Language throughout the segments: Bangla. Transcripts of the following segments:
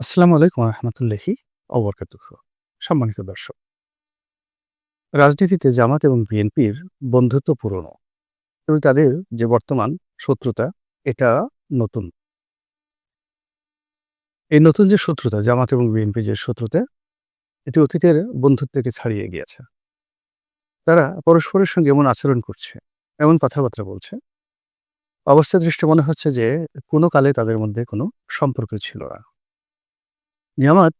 আসসালামু আলাইকুম রহমতুল্লাহি অবরকাতুহ সম্মানিত দর্শক, রাজনীতিতে জামাত এবং বিএনপির বন্ধুত্ব পুরনো এবং তাদের যে বর্তমান শত্রুতা, এটা নতুন। এই নতুন যে শত্রুতা, জামাত এবং বিএনপির যে শত্রুতা, এটি অতীতের বন্ধুত্বকে ছাড়িয়ে গিয়েছে। তারা পরস্পরের সঙ্গে এমন আচরণ করছে, এমন কথাবার্তা বলছে। অবস্থা দৃষ্টি মনে হচ্ছে যে কোনো কালে তাদের মধ্যে কোনো সম্পর্ক ছিল না। জামাত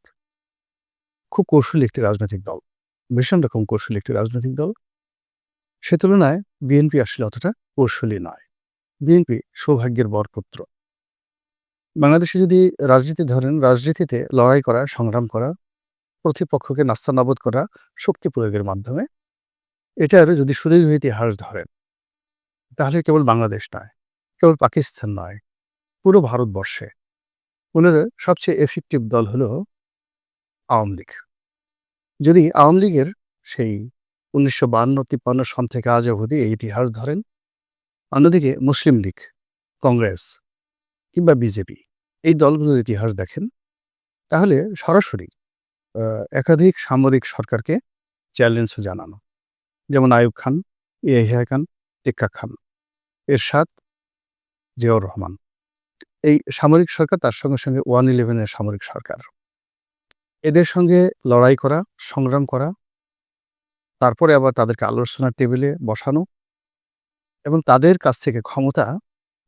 খুব কৌশলী একটি রাজনৈতিক দল, ভীষণ রকম কৌশলী একটি রাজনৈতিক দল। সে তুলনায় বিএনপি আসলে অতটা কৌশলী নয়। বিএনপি সৌভাগ্যের বরপুত্র। বাংলাদেশে যদি রাজনীতি ধরেন, রাজনীতিতে লড়াই করা, সংগ্রাম করা, প্রতিপক্ষকে নাস্তানাবোধ করা, শক্তি প্রয়োগের মাধ্যমে এটার যদি সুদীর্ঘ ইতিহাস ধরেন, তাহলে কেবল বাংলাদেশ নয়, কেবল পাকিস্তান নয়, পুরো ভারতবর্ষে ওনাদের সবচেয়ে এফেক্টিভ দল হলো আওয়ামী লীগ। যদি আওয়ামী লীগের সেই উনিশশো বান্ন, তিপ্পান্ন সন থেকে আজ অবধি এই ইতিহাস ধরেন, অন্যদিকে মুসলিম লীগ, কংগ্রেস কিংবা বিজেপি এই দলগুলোর ইতিহাস দেখেন, তাহলে সরাসরি একাধিক সামরিক সরকারকে চ্যালেঞ্জ জানানো। যেমন আয়ুব খান, ইয়াহিয়া খান, টিক্কা খান, এরশাদ, জিয়াউর রহমান। এই সামরিক সরকার তার সঙ্গে সঙ্গে ওয়ান ইলেভেনের সামরিক সরকার। এদের সঙ্গে লড়াই করা, সংগ্রাম করা, তারপরে আবার তাদেরকে আলোচনার টেবিলে বসানো এবং তাদের কাছ থেকে ক্ষমতা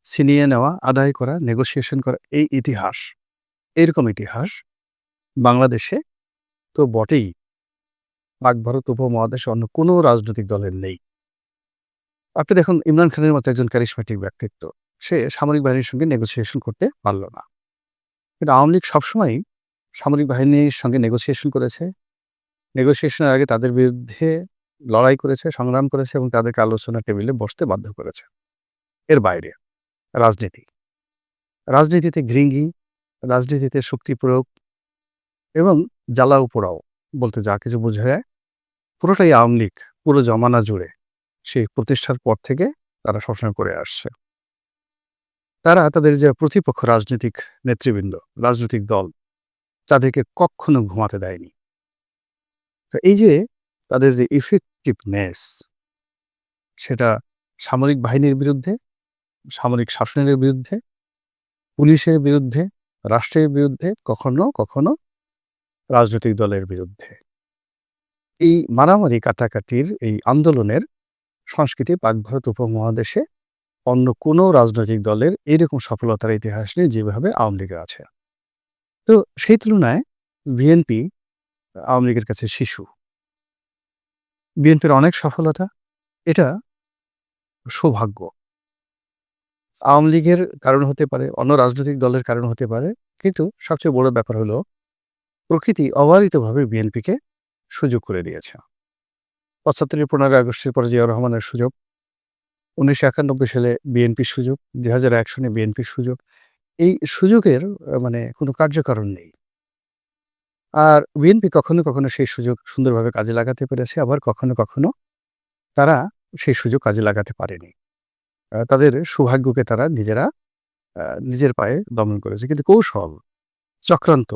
ছিনিয়ে নেওয়া, আদায় করা নেগোসিয়েশন করা এই ইতিহাস। এরকম ইতিহাস বাংলাদেশে তো বটেই। পাক ভারত উপমহাদেশে অন্য কোনো রাজনৈতিক দলের নেই। আপনি দেখুন, ইমরান খানের মতো একজন ক্যারিসমেটিক ব্যক্তিত্ব। সে সামরিক বাহিনীর সঙ্গে নেগোসিয়েশন করতে পারল না। কিন্তু আওয়ামী লীগ সবসময়ই সামরিক বাহিনীর সঙ্গে নেগোসিয়েশন করেছে। নেগোসিয়েশনের আগে তাদের বিরুদ্ধে লড়াই করেছে, সংগ্রাম করেছে এবং তাদেরকে আলোচনা টেবিলে বসতে বাধ্য করেছে। এর বাইরে রাজনীতি। রাজনীতিতে ঘৃঙ্গি, রাজনীতিতে শক্তি প্রয়োগ এবং জ্বালাও পোড়াও বলতে যা কিছু বোঝায় পুরোটাই আওয়ামী লীগ, পুরো জমানা জুড়ে সেই প্রতিষ্ঠার পর থেকে তারা সবসময় করে আসছে। তারা তাদের যে প্রতিপক্ষ রাজনৈতিক নেতৃবৃন্দ, রাজনৈতিক দল, তাদেরকে কখনো ঘুমাতে দেয়নি। তো এই যে তাদের যে ইফেক্টিভনেস সেটা সামরিক বাহিনীর বিরুদ্ধে, সামরিক শাসনের বিরুদ্ধে, পুলিশের বিরুদ্ধে, রাষ্ট্রের বিরুদ্ধে, কখনো কখনো রাজনৈতিক দলের বিরুদ্ধে। এই মারামারি কাটাকাটির, এই আন্দোলনের সংস্কৃতি পাক ভারত উপমহাদেশে অন্য কোনো রাজনৈতিক দলের এরকম সফলতার ইতিহাস নেই যেভাবে আওয়ামী লীগের আছে। তো সেই তুলনায় বিএনপি আওয়ামী লীগের কাছে শিশু। বিএনপির অনেক সফলতা, এটা সৌভাগ্য। আওয়ামী লীগের কারণ হতে পারে, অন্য রাজনৈতিক দলের কারণ হতে পারে, কিন্তু সবচেয়ে বড় ব্যাপার হলো, প্রকৃতি অবারিতভাবে বিএনপিকে সুযোগ করে দিয়েছে। পঁচাত্তরের পনেরোই আগস্টের পরে জিয়াউর রহমানের সুযোগ উনিশশো একানব্বই সালে বিএনপির সুযোগ দুই হাজার এক সনে বিএনপির সুযোগ। এই সুযোগের মানে কোনো কার্যকারণ নেই। আর বিএনপি কখনো কখনো সেই সুযোগ সুন্দরভাবে কাজে লাগাতে পেরেছে, আবার কখনো কখনো তারা সেই সুযোগ কাজে লাগাতে পারেনি। তাদের সৌভাগ্যকে তারা নিজেরা নিজের পায়ে দমন করেছে। কিন্তু কৌশল, চক্রান্ত,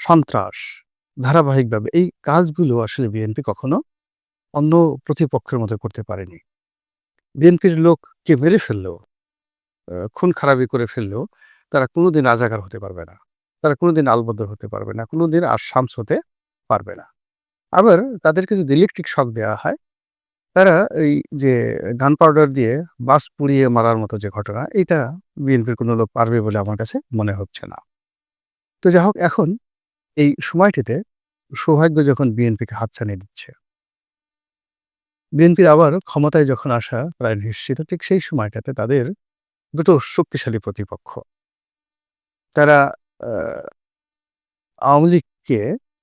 সন্ত্রাস, ধারাবাহিকভাবে এই কাজগুলো আসলে বিএনপি কখনো অন্য প্রতিপক্ষের মতো করতে পারেনি। বিএনপির লোককে মেরে ফেললেও খুন খারাপি করে ফেললেও তারা কোনোদিন রাজাকার হতে পারবে না। তারা কোনোদিন আলবদর হতে পারবে না, কোনোদিন আর শামস হতে পারবে না। আবার তাদেরকে যদি ইলেকট্রিক শক দেওয়া হয়, তারা এই যে গান পাউডার দিয়ে বাস পুড়িয়ে মারার মতো যে ঘটনা, এটা বিএনপির কোনো লোক পারবে বলে আমার কাছে মনে হচ্ছে না। তো যাই হোক, এখন এই সময়টিতে সৌভাগ্য যখন বিএনপিকে হাতছানি দিচ্ছে বিএনপির আবার ক্ষমতায় যখন আসা প্রায় নিশ্চিত, ঠিক সেই সময়টাতে তাদের দুটো শক্তিশালী প্রতিপক্ষ। তারা আওয়ামী লীগকে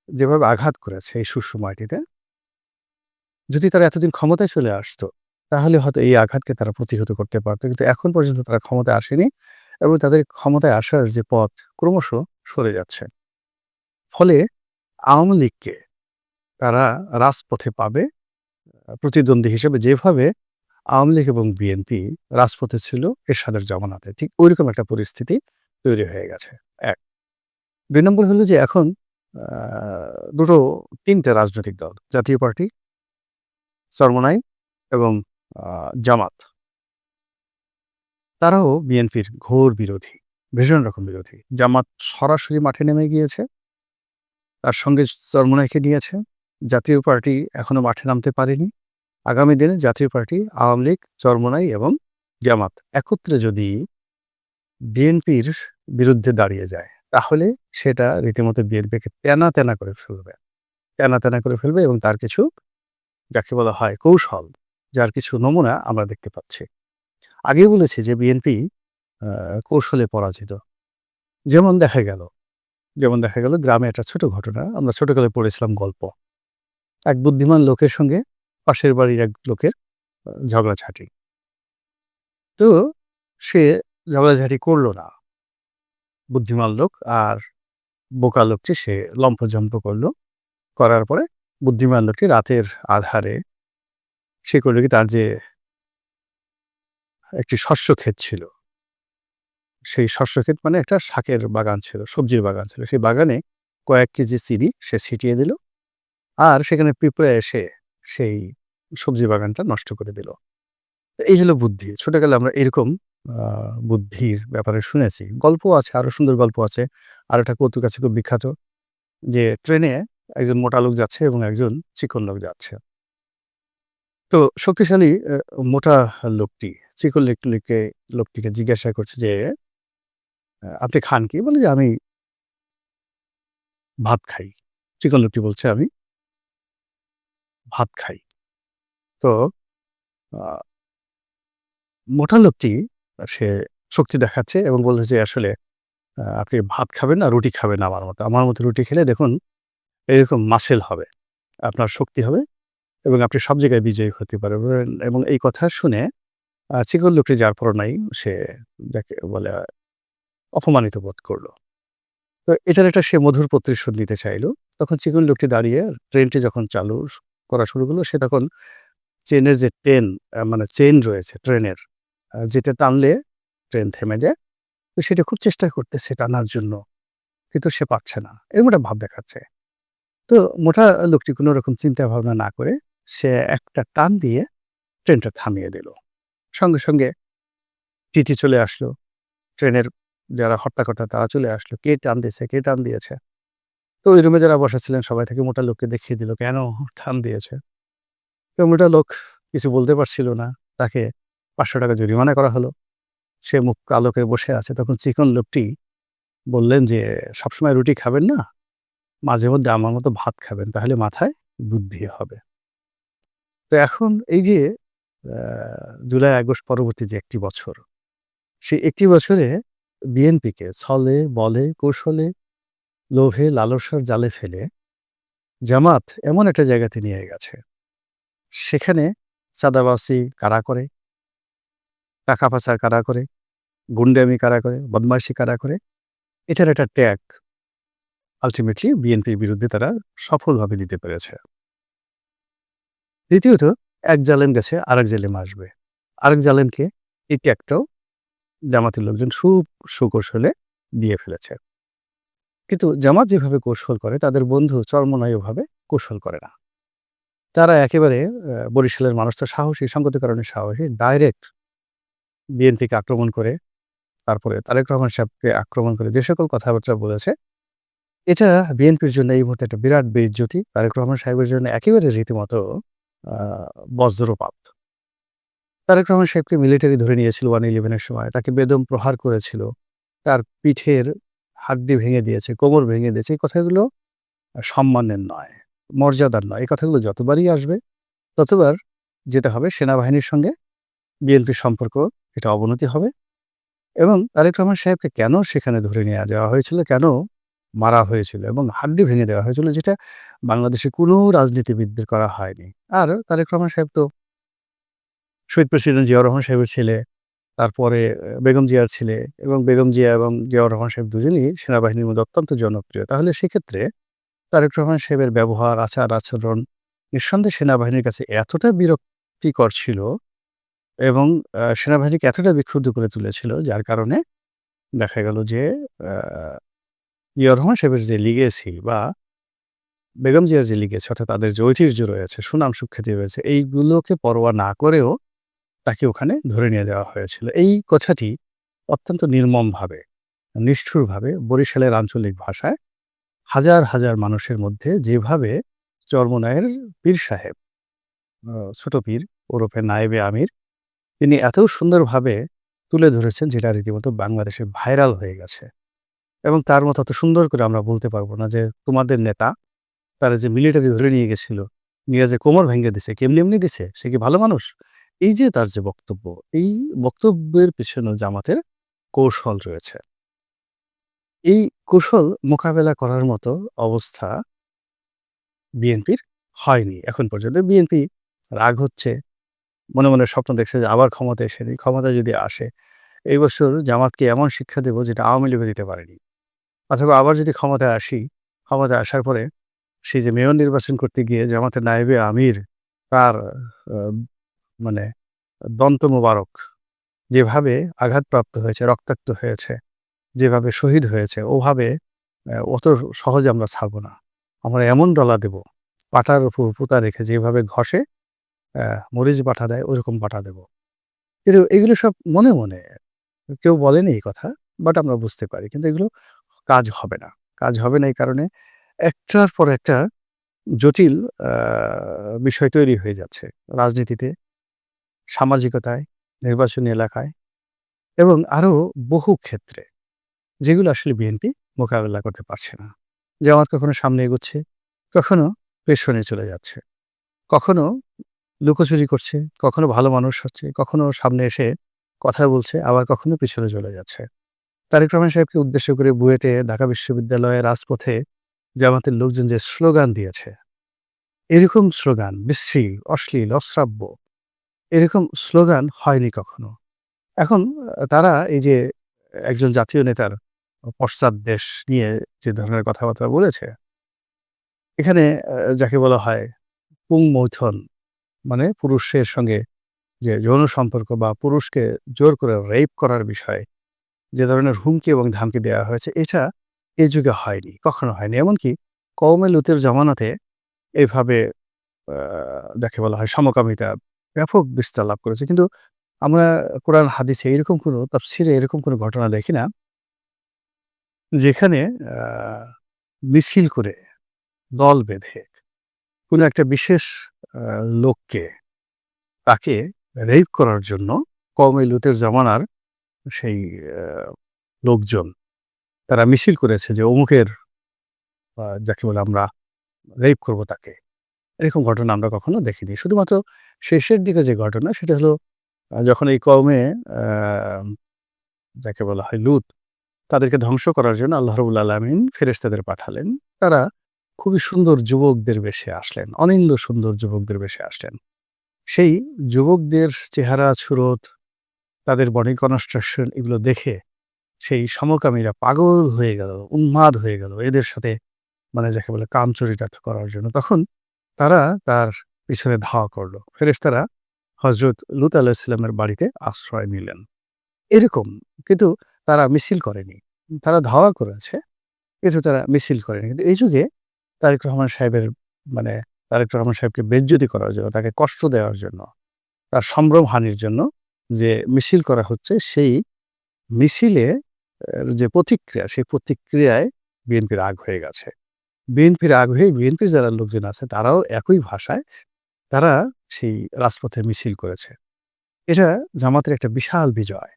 যেভাবে আঘাত করেছে এই সুসময়টিতে, যদি তারা এতদিন ক্ষমতায় চলে আসতো, তাহলে হয়তো এই আঘাতকে তারা প্রতিহত করতে পারতো। কিন্তু এখন পর্যন্ত তারা ক্ষমতায় আসেনি এবং তাদের ক্ষমতায় আসার যে পথ ক্রমশ সরে যাচ্ছে। ফলে আওয়ামী লীগকে তারা রাজপথে পাবে প্রতিদ্বন্দ্বী হিসেবে যেভাবে আওয়ামী লীগ এবং বিএনপি রাজপথে ছিল এরশাদের জমানাতে ঠিক ওইরকম একটা পরিস্থিতি তৈরি হয়ে গেছে এক দুই নম্বর হলো যে এখন দুটো তিনটে রাজনৈতিক দল। জাতীয় পার্টি, চরমোনাই এবং জামাত। তারাও বিএনপির ঘোর বিরোধী, ভীষণ রকম বিরোধী। জামাত সরাসরি মাঠে নেমে গিয়েছে। তার সঙ্গে চরমোনাইকে নিয়েছে। জাতীয় পার্টি এখনও মাঠে নামতে পারেনি। আগামী দিনে জাতীয় পার্টি, আওয়ামী লীগ, চরমোনাই এবং জামাত একত্রে যদি বিএনপির বিরুদ্ধে দাঁড়িয়ে যায়, তাহলে সেটা রীতিমতো বিএনপিকে তেনা, তেনা করে ফেলবে। তেনা, তেনা করে ফেলবে এবং তার কিছু যাকে বলা হয় কৌশল, যার কিছু নমুনা আমরা দেখতে পাচ্ছি। আগে বলেছি যে বিএনপি কৌশলে পরাজিত। যেমন দেখা গেল যেমন দেখা গেল গ্রামে একটা ছোট ঘটনা। আমরা ছোটকালে পড়েছিলাম গল্প। এক বুদ্ধিমান লোকের সঙ্গে পাশের বাড়ির এক লোকের ঝগড়াঝাটি। তো সে ঝগড়াঝাটি করল না। বুদ্ধিমান লোক আর বোকা লোকটি সে লম্পঝম্প করল। করার পরে বুদ্ধিমান লোকটি রাতের আঁধারে সে করল কি তার যে একটি শস্য ক্ষেত ছিল। সেই শস্য ক্ষেত মানে একটা শাকের বাগান ছিল, সবজির বাগান ছিল। সেই বাগানে কয়েক কেজি চিনি সে ছিটিয়ে দিল। আর সেখানে পিঁপড়ে এসে সেই সবজি বাগানটা নষ্ট করে দিল। এই হলো বুদ্ধি। ছোটকালে আমরা এরকম বুদ্ধির ব্যাপারে শুনেছি। গল্প আছে, আরও সুন্দর গল্প আছে। আর একটা কৌতুক আছে খুব বিখ্যাত। যে ট্রেনে একজন মোটা লোক যাচ্ছে এবং একজন চিকন লোক যাচ্ছে। তো শক্তিশালী মোটা লোকটি চিকন লোকটিকে লোকটিকে জিজ্ঞাসা করছে যে, "আপনি খান কি?" বলে যে, "আমি" "ভাত খাই।" চিকন লোকটি বলছে, "আমি" "ভাত খাই।" তো মোটা লোকটি সে শক্তি দেখাচ্ছে এবং বলল যে, "আসলে আপনি ভাত খাবেন না রুটি খাবেন আমার মতো। আমার মতো রুটি খেলে দেখুন এরকম মাসেল হবে। আপনার শক্তি হবে এবং আপনি সব জায়গায় বিজয়ী হতে পারবেন" এবং এই কথা শুনে চিকন লোকটি যার পর নাই সে যাকে বলে অপমানিত বোধ করল তো এটার একটা সে মধুর প্রতিশোধ নিতে চাইল। তখন চিকন লোকটি দাঁড়িয়ে ট্রেনটি যখন চালু করা শুরু করল সে তখন চেনের যে আ মানে চেইন রয়েছে ট্রেনের যেটা টানলে ট্রেন থেমে যায়। তো সেটা খুব চেষ্টা করতেছে টানার জন্য। কিন্তু সে পারছে না। এরকম একটা ভাব দেখাচ্ছে। তো মোটা লোকটি কোন রকম চিন্তা ভাবনা না করে সে একটা টান দিয়ে ট্রেনটা থামিয়ে দিল। সঙ্গে, সঙ্গে টিটি চলে আসলো। ট্রেনের যারা হর্তাকর্তা তারা চলে আসলো। কে টান দিয়েছে, কে টান দিয়েছে? তো ওই রুমে যারা বসা ছিলেন সবাই থেকে মোটা লোককে দেখিয়ে দিল কেন টান দিয়েছে। তো মোটা লোক কিছু বলতে পারছিল না। তাকে ৳৫০০ জরিমানা করা হলো। সে মুখ কালো করে বসে আছে। তখন চিকন লোকটি বললেন যে, "সবসময় রুটি খাবেন না। মাঝে মধ্যে আমার মতো ভাত খাবেন। তাহলে মাথায় বুদ্ধি হবে।" তো এখন এই যে জুলাই আগস্ট পরবর্তী যে একটি বছর, সেই ১ টি বছরে বিএনপিকে ছলে, বলে, কৌশলে, লোভে, লালসার জালে ফেলে জামাত এমন একটা জায়গাতে নিয়ে গেছে। সেখানে চাঁদাবাসি কারা করে? টাকা পাচার কারা করে? গুন্ডামি কারা করে? বদমাইশি কারা করে? এটার একটা ট্যাগ আল্টিমেটলি বিএনপির বিরুদ্ধে তারা সফলভাবে দিতে পেরেছে। দ্বিতীয়ত, এক জালেম গেছে, আরেক জালেম আসবে। আরেক জালেম কে? এই ট্যাগটাও জামাতের লোকজন খুব সুকৌশলে দিয়ে ফেলেছে। কিন্তু জামাত যেভাবে কৌশল করে, তাদের বন্ধু চরমোনাই ওভাবে কৌশল করে না। তারা একেবারে বরিশালের মানুষ তো সাহসী, সঙ্গত কারণে সাহসী। ডাইরেক্ট বিএনপিকে আক্রমণ করে, তারপরে তারেক রহমান সাহেবকে আক্রমণ করে যে সকল কথাবার্তা বলেছে, এটা বিএনপির জন্য এই মুহূর্তে একটা বিরাট বেইজ্জতি। তারেক রহমান সাহেবের জন্য একেবারে রীতিমতো বজ্রপাত। তারেক রহমান সাহেবকে মিলিটারি ধরে নিয়েছিল 111 এর সময়। তাকে বেদম প্রহার করেছিল। তার পিঠের হাড্ডি ভেঙে দিয়েছে, কোমর ভেঙে দিয়েছে। এই কথাগুলো সম্মানের নয়, মর্যাদার নয়। এই কথাগুলো যতবারই আসবে, ততবার যেটা হবে সেনাবাহিনীর সঙ্গে বিএনপির সম্পর্ক এটা অবনতি হবে এবং তারেক রহমান সাহেবকে কেন সেখানে ধরে নিয়ে যাওয়া হয়েছিল, কেন মারা হয়েছিল এবং হাড্ডি ভেঙে দেওয়া হয়েছিল যেটা বাংলাদেশে কোনো রাজনীতিবিদদের করা হয়নি। আর তারেক রহমান সাহেব তো শহীদ প্রেসিডেন্ট জিয়াউর রহমান সাহেবের ছেলে, তারপরে বেগম জিয়ার ছেলে এবং বেগম জিয়া এবং জিয়াউর রহমান সাহেব দুজনই সেনাবাহিনীর মধ্যে অত্যন্ত জনপ্রিয়। তাহলে সেক্ষেত্রে তারেক রহমান সাহেবের ব্যবহার, আচার-আচরণ নিঃসন্দেহে সেনাবাহিনীর কাছে এতটা বিরক্তিকর ছিল এবং সেনাবাহিনীকে এতটা বিক্ষুব্ধ করে তুলেছিল যার কারণে দেখা গেল যে জিয়া রহমান সাহেবের যে লিগেছি বা বেগম জিয়ার যে লিগেসি অর্থাৎ তাদের যে ঐতিহ্য রয়েছে, সুনাম সুখ্যাতি রয়েছে, এইগুলোকে পরোয়া না করেও তাকে ওখানে ধরে নিয়ে যাওয়া হয়েছিল। এই কথাটি অত্যন্ত নির্মমভাবে, নিষ্ঠুরভাবে বরিশালের আঞ্চলিক ভাষায় হাজার, হাজার মানুষের মধ্যে যেভাবে চরমোনাইয়ের পীর সাহেব, ছোট পীর ওরফে নায়েবে আমির, তিনি এত সুন্দরভাবে তুলে ধরেছেন যেটা রীতিমতো বাংলাদেশে ভাইরাল হয়ে গেছে। এবং তার মতো অত সুন্দর করে আমরা বলতে পারব না যে, তোমাদের নেতা, তারা যে মিলিটারি ধরে নিয়ে গেছিল, নিয়ে যে কোমর ভেঙে দিছে, কেমনি এমনি দিছে? সে কি ভালো মানুষ? এই যে তার যে বক্তব্য, এই বক্তব্যের পেছনেও জামাতের কৌশল রয়েছে। এই কৌশল মোকাবেলা করার মতো অবস্থা বিএনপির হয়নি এখন পর্যন্ত। বিএনপি রাগ হচ্ছে, মনে, মনে স্বপ্ন দেখছে যে আবার ক্ষমতায় এসে এই ক্ষমতায় যদি আসে, এই বছর জামাতকে এমন শিক্ষা দেব যেটা আওয়ামী লীগও দিতে পারেনি। অথবা আবার যদি ক্ষমতায় আসি, ক্ষমতায় আসার পরে সেই যে মেয়র নির্বাচন করতে গিয়ে জামাতের নায়েবে আমির তার মানে দন্ত মোবারক যেভাবে আঘাতপ্রাপ্ত হয়েছে, রক্তাক্ত হয়েছে, যেভাবে শহীদ হয়েছে, ওভাবে অত সহজে আমরা ছাড়ব না। আমরা এমন ডলা দেব, পাটার উপর পুঁতা রেখে যেভাবে ঘষে মরিচ বাটা দেয়, ওইরকম বাটা দেব। কিন্তু এগুলো সব মনে, মনে। কেউ বলেনি এই কথা, বাট আমরা বুঝতে পারি। কিন্তু এগুলো কাজ হবে না। কাজ হবে না এই কারণে একটার পর একটা জটিল বিষয় তৈরি হয়ে যাচ্ছে রাজনীতিতে, সামাজিকতায়, নির্বাচনী এলাকায় এবং আরও বহু ক্ষেত্রে, যেগুলো আসলে বিএনপি মোকাবেলা করতে পারছে না। জামাত কখনো সামনে এগোচ্ছে, কখনো পেছনে চলে যাচ্ছে। কখনো লুকোচুরি করছে, কখনো ভালো মানুষ হচ্ছে, কখনো সামনে এসে কথা বলছে, আবার কখনো পিছনে চলে যাচ্ছে। তারেক রহমান সাহেবকে উদ্দেশ্য করে বুয়েটে, ঢাকা বিশ্ববিদ্যালয়ের রাজপথে জামাতের লোকজন যে স্লোগান দিয়েছে, এরকম স্লোগান বিশ্রী, অশ্লীল, অশ্রাব্য, এরকম স্লোগান হয়নি কখনো। এখন তারা এই যে একজন জাতীয় নেতার পশ্চাৎদেশ নিয়ে যে ধরনের কথাবার্তা বলেছে, এখানে যাকে বলা হয় পুংমৈথন, মানে পুরুষের সঙ্গে যে যৌন সম্পর্ক বা পুরুষকে জোর করে রেপ করার বিষয়ে যে ধরনের হুমকি এবং ধামকি দেওয়া হয়েছে, এটা এ যুগে হয়নি, কখনো হয়নি। এমনকি কওমে লুতের জমানাতে এভাবে আ যাকে বলা হয় সমকামিতা ব্যাপক বিস্তার লাভ করেছে। কিন্তু আমরা কোরআন হাদিসে এরকম কোনো তাফসিরে এরকম কোনো ঘটনা দেখি না যেখানে মিছিল করে, দল বেঁধে কোনো একটা বিশেষ লোককে তাকে রেপ করার জন্য কওমে লুতের জমানার সেই লোকজন তারা মিছিল করেছে যে অমুকের যাকে বলে আমরা রেপ করব তাকে। এরকম ঘটনা আমরা কখনো দেখিনি। শুধুমাত্র শেষের দিকে যে ঘটনা সেটা হলো যখন এই কওমে আ যাকে বলা হয় লূত, তাদেরকে ধ্বংস করার জন্য আল্লাহ রাব্বুল আলামিন ফেরেশতাদের পাঠালেন। তারা খুবই সুন্দর যুবকদের বেশে আসলেন, অনিন্দ্য সুন্দর যুবকদের বেশে আসলেন। সেই যুবকদের চেহারা, সুরত, তাদের বডি কনস্ট্রাকশন এগুলো দেখে সেই সমকামীরা পাগল হয়ে গেল, উন্মাদ হয়ে গেল এদের সাথে মানে যাকে বলে কাম কামচরিতার্থ করার জন্য। তখন তারা তার পিছনে ধাওয়া করল। ফেরেশতারা হযরত লূত আলাইহিসসালামের বাড়িতে আশ্রয় নিলেন। এরকম কিন্তু তারা মিছিল করেনি। তারা ধাওয়া করেছে, কিন্তু তারা মিছিল করেনি। কিন্তু এই যুগে তারেক রহমান সাহেবের মানে তারেক রহমান সাহেবকে বেইজ্জতি করার জন্য, তাকে কষ্ট দেওয়ার জন্য, তার সম্ভ্রমহানির জন্য যে মিছিল করা হচ্ছে, সেই মিছিলে যে প্রতিক্রিয়া, সেই প্রতিক্রিয়ায় বিএনপির আগ হয়ে গেছে। বিএনপির আগ হয়ে বিএনপির যারা লোকজন আছে তারাও একই ভাষায় তারা সেই রাজপথে মিছিল করেছে। এটা জামাতের একটা বিশাল বিজয়।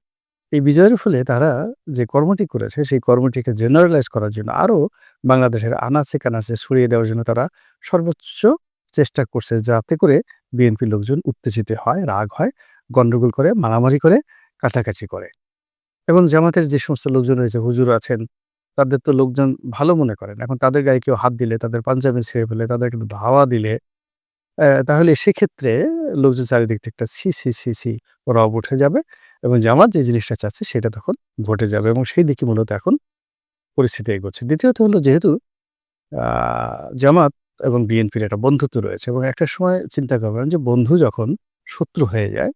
এই বিজয়ের ফলে তারা যে কর্মটি করেছে, সেই কর্মটিকে জেনারেলাইজ করার জন্য আরও বাংলাদেশের আনাচে-কানাচে ছড়িয়ে দেওয়ার জন্য তারা সর্বোচ্চ চেষ্টা করছে যাতে করে বিএনপির লোকজন উত্তেজিত হয়, রাগ হয়, গন্ডগোল করে, মারামারি করে, কাটাকাটি করে। এবং জামাতের যে সমস্ত লোকজন রয়েছে, হুজুর আছেন, তাদের তো লোকজন ভালো মনে করেন। এখন তাদের গায়ে কেউ হাত দিলে, তাদের পাঞ্জাবি ছিঁড়ে ফেলে, তাদেরকে ধাওয়া দিলে, তাহলে সেক্ষেত্রে লোকজন চারিদিক থেকে একটা সি সি সি ছি রব উঠে যাবে এবং জামাত যে জিনিসটা চাচ্ছে সেটা তখন ঘটে যাবে এবং সেই দিকে মূলত এখন পরিস্থিতি এগোচ্ছে। দ্বিতীয়ত হলো যেহেতু জামাত এবং বিএনপির একটা বন্ধুত্ব রয়েছে এবং একটা সময় চিন্তা করবেন যে বন্ধু যখন শত্রু হয়ে যায়,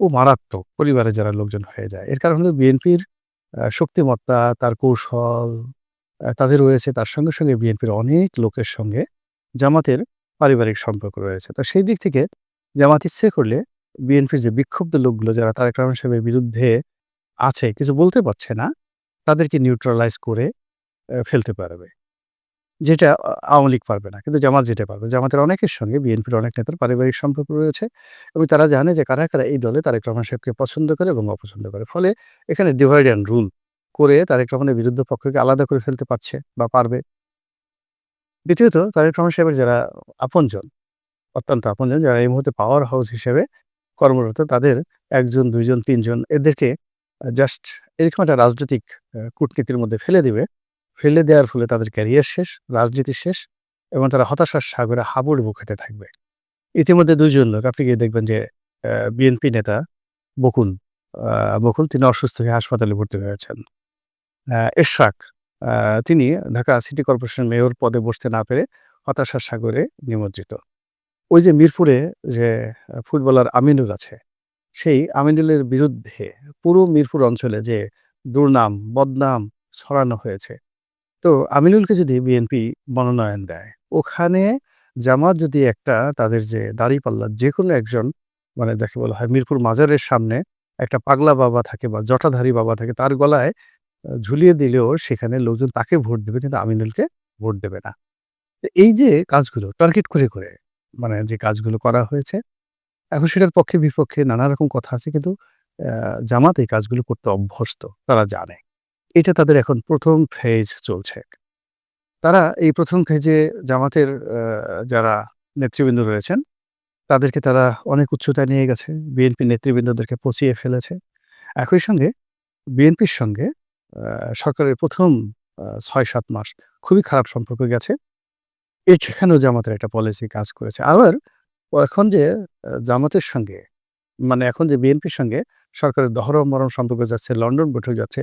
ও মারাত্মক পরিবারের যারা লোকজন হয়ে যায়। এর কারণ হলো বিএনপির শক্তিমত্তা, তার কৌশল, তাদের রয়েছে তার সঙ্গে, সঙ্গে বিএনপির অনেক লোকের সঙ্গে জামাতের পারিবারিক সম্পর্ক রয়েছে। তো সেই দিক থেকে জামাত ইচ্ছে করলে বিএনপির যে বিক্ষুব্ধ লোকগুলো যারা তারেক রহমান সাহেবের বিরুদ্ধে আছে, কিছু বলতে পারছে না, তাদেরকে নিউট্রালাইজ করে ফেলতে পারবে। যেটা আওয়ামী লীগ পারবে না। কিন্তু জামাত যেটা পারবে। জামাতের অনেকের সঙ্গে বিএনপির অনেক নেতার পারিবারিক সম্পর্ক রয়েছে এবং তারা জানে যে কারা, কারা এই দলে তারেক রহমান সাহেবকে পছন্দ করে এবং অপছন্দ করে। ফলে এখানে ডিভাইড অ্যান্ড রুল করে তারেক রহমানের বিরুদ্ধ পক্ষকে আলাদা করে ফেলতে পারছে বা পারবে। দ্বিতীয়ত তারেক রহমান সাহেবের যারা আপনজন, অত্যন্ত আপনজন যারা এই মুহূর্তে পাওয়ার হাউস হিসেবে কর্মরত তাদের ১ জন, ২ জন, ৩ জন এদেরকে জাস্ট এরকম একটা রাজনৈতিক কূটনীতির মধ্যে ফেলে দিবে। ফেলে দেওয়ার ফলে তাদের ক্যারিয়ার শেষ, রাজনীতি শেষ এবং তারা হতাশার সাগরে হাবুডুবু খেতে থাকবে। ইতিমধ্যে ২ জন লোক আপনি গিয়ে দেখবেন যে বিএনপি নেতা বকুল, বকুল তিনি অসুস্থ হয়ে হাসপাতালে ভর্তি হয়েছেন। এরশাক তিনি ঢাকা সিটি কর্পোরেশন মেয়র পদে বসতে না পেরে হতাশার সাগরে নিমজ্জিত। ওই যে মিরপুরে যে ফুটবলার আমিনুল আছে, সেই আমিনুলের বিরুদ্ধে পুরো মিরপুর অঞ্চলে যে দুর্নাম, বদনাম ছড়ানো হয়েছে। তো আমিনুলকে যদি বিএনপি মনোনয়ন দেয়, ওখানে জামাত যদি একটা তাদের যে দাঁড়িপাল্লার যেকোনো একজন মানে যাকে বলা হয় মিরপুর মাজারের সামনে একটা পাগলা বাবা থাকে বা জটাধারী বাবা থাকে তার গলায় ঝুলিয়ে দিলেও সেখানে লোকজন তাকে ভোট দেবে কিন্তু আমিনুলকে ভোট দেবে না। এই যে কাজগুলো টার্গেট করে, করে মানে যে কাজগুলো করা হয়েছে, এখন সেটার পক্ষে বিপক্ষে নানা রকম কথা আছে কিন্তু জামাত এই কাজগুলো করতে অভ্যস্ত। তারা জানে। এটা তাদের এখন প্রথম ফেজ চলছে। তারা এই প্রথম ফেজে জামাতের যারা নেতৃবৃন্দ রয়েছেন, তাদেরকে তারা অনেক উচ্চতায় নিয়ে গেছে। বিএনপি নেতৃবৃন্দদেরকে পচিয়ে ফেলেছে। একই সঙ্গে বিএনপির সঙ্গে সরকারের ১ম আ ৬-৭ মাস খুবই খারাপ সম্পর্ক গেছে। এ সেখানেও জামাতের একটা পলিসি কাজ করেছে। আবার এখন যে জামাতের সঙ্গে মানে এখন যে বিএনপির সঙ্গে সরকারের দহরম-মহরম সম্পর্ক যাচ্ছে, লন্ডন বৈঠক যাচ্ছে,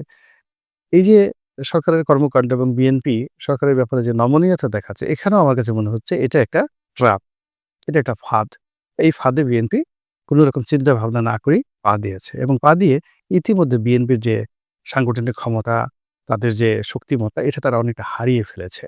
এই যে সরকারের কর্মকাণ্ড এবং বিএনপি সরকারের ব্যাপারে যে নমনীয়তা দেখাচ্ছে, এখানেও আমার কাছে মনে হচ্ছে এটা একটা ট্র্যাপ। এটা একটা ফাঁদ। এই ফাঁদে বিএনপি কোন রকম চিন্তা ভাবনা না করেই পা দিয়েছে এবং পা দিয়ে ইতিমধ্যে বিএনপির যে সাংগঠনিক ক্ষমতা, তাদের যে শক্তিমত্তা এটা তারা অনেকটা হারিয়ে ফেলেছে।